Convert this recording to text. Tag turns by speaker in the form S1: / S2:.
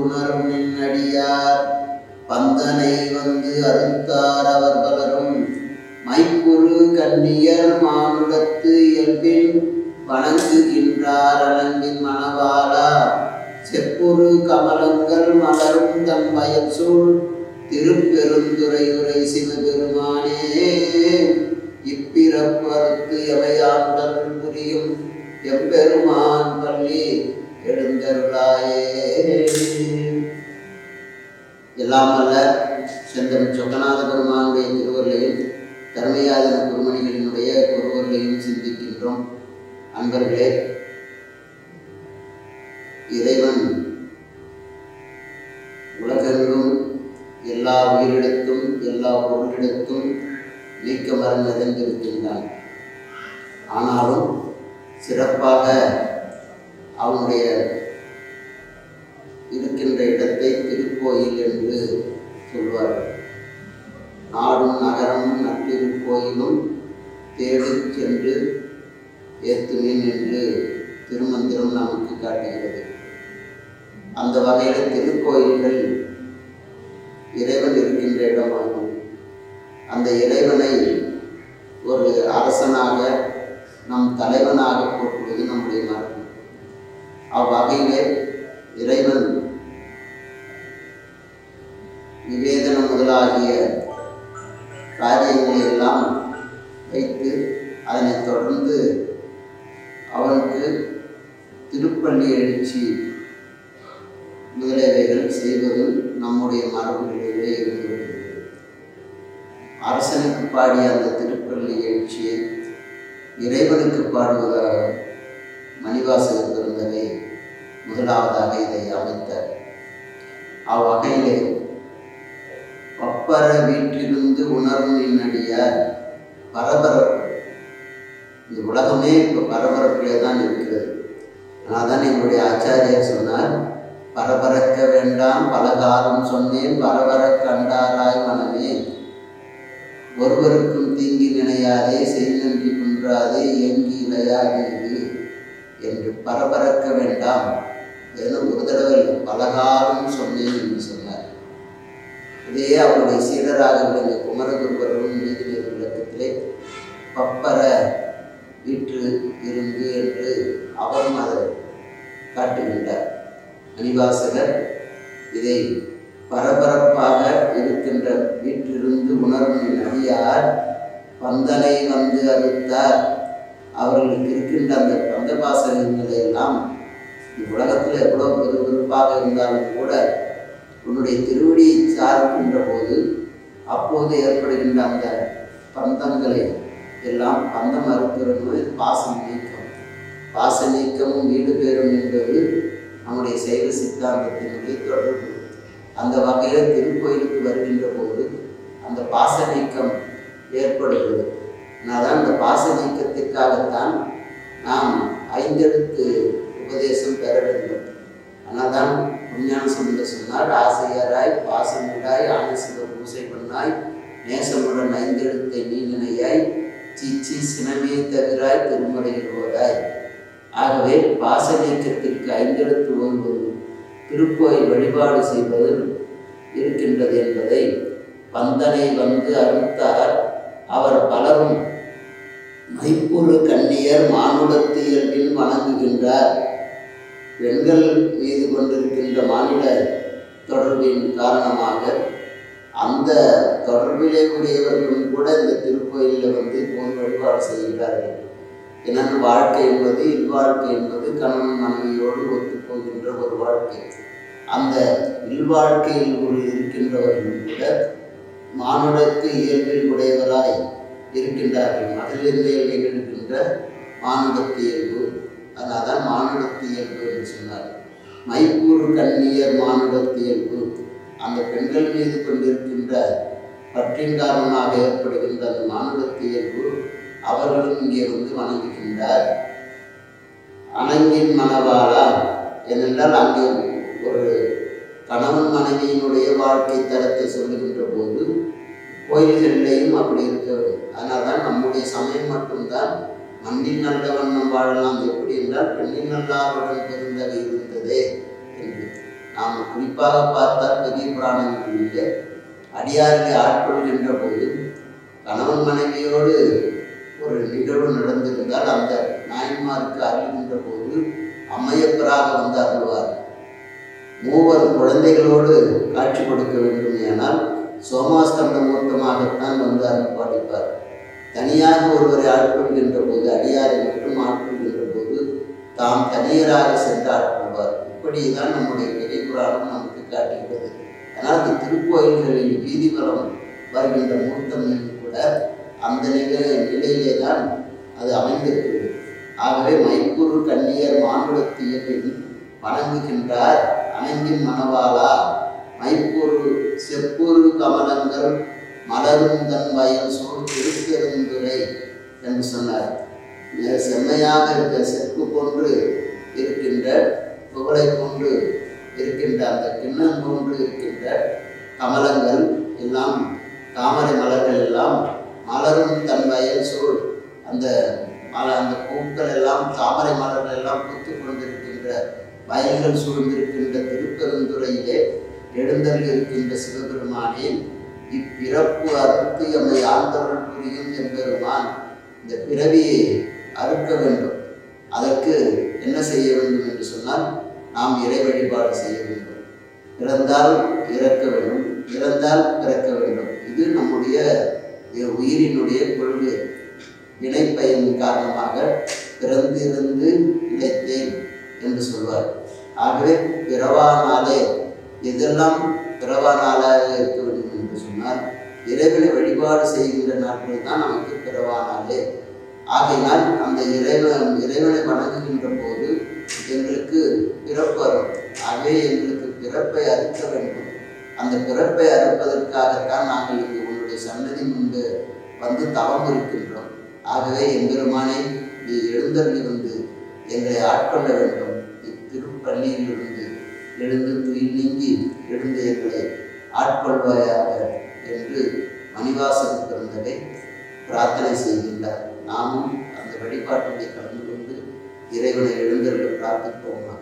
S1: உணரும் நின்னடியார். பந்தனை வந்து அறுத்தார் அவர் பலரும். மைக்குரு கன்னியர் மானுடத்து இயல்பின் வணங்குகின்றார் அலங்கின் மணவாளா. செப்புரு கமலங்கள் மலரும் தன் வயல் சூழ். திருப்பெருந்துரையுரை சிவபெருமானே இப்பிறப்பறுத்து எவையாண்டல் புரியும்? எம்பெருமான் பள்ளி எழுந்தருளாயே. எல்லாம் அல்ல செந்தன் சொக்கநாத பெருமானுடைய திருவருளையும் தர்மயாதன குருமணிகளினுடைய குருவர்களையும் சிந்திக்கின்றோம். அன்பர்களே இறைவன் உலகெங்கும் எல்லா உயிரிடத்தும் எல்லா பொருளிடத்தும் நீக்க மரம் நிறைந்திருக்கின்றான் ஆனாலும் சிறப்பாக அவனுடைய இருக்கின்ற இடத்தை திருக்கோயில் என்று சொல்வார்கள். நாடும் நகரமும் நட்டிருக்கோயிலும் தேடி சென்று ஏத்துமேன் என்று திருமந்திரம் நமக்கு காட்டுகிறது. அந்த வகையில் திருக்கோயில்கள் இறைவன் இருக்கின்ற இடமாகும். அந்த இறைவனை ஒரு அரசனாக நம் தலைவனாக போற்றுவது நம்முடைய மரபு அவ்வகையிலே இறைவன் நிவேதனம் முதலாகிய காரியங்களை எல்லாம் வைத்து அதனைத் தொடர்ந்து அவனுக்கு திருப்பள்ளி எழுச்சி முதலியவைகள் செய்வதும் நம்முடைய மரபுகளிலே இருந்து அரசனுக்கு பாடிய அந்த திருப்பள்ளி எழுச்சியை இறைவனுக்கு பாடுவதாக மணிவாசகர் பிறந்தவை முதலாவதாக இதை அமைத்தார். அவ்வகையிலே பப்பர வீட்டிலிருந்து உணரும் நின்னடியார் பரபரப்பு. இந்த உலகமே இப்போ பரபரப்பிலே தான் இருக்கிறது. ஆனால் தான் எங்களுடைய ஆச்சாரியர் சொன்னார் பரபரக்க வேண்டாம் பல காலம் சொன்னேன் பரபர கண்டாராய் மனமே. ஒருவருக்கும் தீங்கி நினையாதே செய்நன்றி குன்றாதே எங்கி இலையாகிறது என்று பரபரக்க வேண்டாம் வெறும் ஒரு தடவை பலகாலம் சொன்னேன் என்று சொன்னார். இதையே அவருடைய சீடராக விளங்கிய குமரகுருவரும் நீதிநீர் விளக்கத்திலே பப்பர வீற்று இருந்து என்று அவரும் அதை காட்டுகின்றார் அணிவாசகர் இதை பரபரப்பாக இருக்கின்ற வீற்றிருந்து உணர்வு நதியார் பந்தனை வந்து அறுத்தார். அவர்களுக்கு இருக்கின்ற அந்த பந்த பாசகங்களை எல்லாம் உலகத்தில் எவ்வளோ விறுவிறுப்பாக இருந்தாலும் கூட உன்னுடைய திருவடியை சார்க்கின்ற போது அப்போது ஏற்படுகின்ற அந்த பந்தங்களை எல்லாம் பந்தம் அறுக்கிறது பாசம் நீக்கம். பாச நீக்கமும் வீடு பெறும் என்பது நம்முடைய சைவ சித்தாந்தத்தினுடைய தொடர்பு. அந்த வகையில் திருக்கோயிலுக்கு வருகின்ற போது அந்த பாச நீக்கம் ஏற்படுகிறது. அதனால்தான் இந்த பாச நீக்கத்திற்காகத்தான் நாம் ஐந்தெழுத்து உபதேசம் பெற வேண்டும். அதனால்தான் தான் விஞ்ஞான சம்பந்த சொன்னார் ஆசையராய் பாசமுடாய் ஆனசிவ பூசை பண்ணாய் நேசமுடன் ஐந்தெழுத்தை நீ நினையாய் சீச்சி சினமே தவிராய் திருமுறையில் ஓராய். ஆகவே பாச நீக்கத்திற்கு ஐந்தெழுத்து ஓதுவது திருக்கோயில் வழிபாடு செய்வது இருக்கின்றது என்பதை வந்தனை வந்து அறுத்தார் அவர் பலரும் மைப்புறு கண்ணியர் மானுடத்து இயல்பில் வணங்குகின்றார். பெண்கள் மீது கொண்டிருக்கின்ற மாநில தொடர்பின் காரணமாக அந்த தொடர்பிலே உடையவர்களும் கூட இந்த திருக்கோயிலில் வந்து போய் வழிபாடு செய்கிறார்கள். என்னென்ன வாழ்க்கை என்பது இல்வாழ்க்கை என்பது கணவன் மனைவியோடு ஒத்துப்போகின்ற ஒரு வாழ்க்கை. அந்த இல்வாழ்க்கையில் ஒரு இருக்கின்றவர்கள் கூட மானுடத்து இயல்பில் உடையவராய் இருக்கின்றார்கள் அதிலிருந்தே நிகழ்கின்ற மானுடத்து இயல்பு. அதனால் தான் மானுடத்து இயல்பு என்று சொன்னார். மைக்கூறு கண்ணியர் மானுடத்து இயல்பு. அந்த பெண்கள் மீது கொண்டிருக்கின்ற பற்றின் காரணமாக ஏற்படுகின்ற அந்த மானுடத்து இயல்பு அவர்களும் இங்கே வந்து வணங்குகின்றார். அணங்கின் மணவாளா ஏனென்றால் அங்கே ஒரு கணவன் மனைவியினுடைய வாழ்க்கை தரத்தை சொல்லுகின்ற போது கோயில்களிலேயும் அப்படி இருக்க வேண்டும். அதனால் தான் நம்முடைய சமயம் மட்டும்தான். மண்ணில் நல்லவன் நம் வாழலாம் எப்படி என்றால் பெண்ணின் நல்லாருடன் பெருந்தகை இருந்ததே என்று. குறிப்பாக பார்த்தால் பெரிய புராணங்களிலே அடியார்களை ஆட்கொள்கின்ற போது கணவன் மனைவியோடு ஒரு நிகழ்வு நடந்திருந்தால் அந்த நாயன்மாருக்கு அருள்கின்ற போது அம்மையப்பராக வந்து அருள்வார். மூவர் குழந்தைகளோடு காட்சி கொடுக்க வேண்டும் ஆனால் சோமாஸ்கந்த மூர்த்தமாகத்தான் வந்து அருள் பாடிப்பார் தனியாக ஒருவரை ஆட்கொள்கின்ற போது அடியாரை மட்டும் ஆட்கொள்கின்ற போது தாம் தனியராக சென்று ஆட்கொள்வார் இப்படிதான் நம்முடைய பெரிய நமக்கு காட்டுகிறது ஆனால் இந்த திருக்கோயில்களில் வீதிபலம் வருகின்ற மூர்த்தம் கூட அந்த நிலை நிலையிலே தான் அது அமைந்திருக்கிறது. ஆகவே மைக்கூறு கண்ணியர் மானுடத்து வணங்குகின்றார். அணங்கின் மணவாளா மைப்பூர் செப்பூர் கமலங்கள் மலரும் தன் வயல் சூழ் திருப்பெருந்துரை என்று சொன்னார். மிக செம்மையாக இருக்க செப்பு போன்று இருக்கின்ற புகழை போன்று இருக்கின்ற அந்த கிண்ணம் போன்று இருக்கின்ற கமலங்கள் எல்லாம் தாமரை மலர்கள் எல்லாம் மலரும் தன் வயல் சூழ் அந்த மல அந்த பூக்கள் எல்லாம் தாமரை மலர்கள் எல்லாம் பூத்து கொண்டிருக்கின்ற வயல்கள் சூழ்ந்திருக்கின்ற திருப்பெருந்துறையிலே எழுந்தருள் இருக்கின்ற சிவபெருமானே இப்பிறப்பு அறுத்து எம்மை ஆழ்ந்தவர்கள் புரியும் என்பெருமான் இந்த பிறவியை அறுக்க வேண்டும். அதற்கு என்ன செய்ய வேண்டும் என்று சொன்னால் நாம் இறை வழிபாடு செய்ய வேண்டும். பிறந்தால் இறக்க வேண்டும் இறந்தால் பிறக்க வேண்டும். இது நம்முடைய உயிரினுடைய கொள்கை. இணைப்பயன் காரணமாக பிறந்திருந்து இணைத்தேன் என்று சொல்வார். ஆகவே பிறவானாலே எதெல்லாம் பிறவானாலாக இருக்க இறைவனை வழிபாடு செய்கின்ற நாட்கள் தான் நமக்கு பிறவானாலே ஆகையினால் அந்த இறைவன் இறைவனை வணங்குகின்ற போது எங்களுக்கு பிறப்பு வரும். ஆகவே எங்களுக்கு பிறப்பை அறுக்க வேண்டும். அந்த பிறப்பை அறுப்பதற்காகத்தான் நாங்கள் இங்கு உன்னுடைய சன்னதி முன்பு வந்து தவம் இருக்கின்றோம். ஆகவே எம்பெருமானை நீ எழுந்தருளி வந்து எங்களை ஆட்கொள்ள வேண்டும். இத்திருப்பள்ளியிலிருந்து எழுந்து துயில் நீங்கி எழுந்து எங்களை ஆட்கொள்வாயாக. என்று மணிவாசன் பிறந்தவை பிரார்த்தனை செய்கின்றார். நாமும் அந்த வழிபாட்டிலே கலந்து கொண்டு இறைவனை எழுந்தர்கள் பிரார்த்திப்போமாக.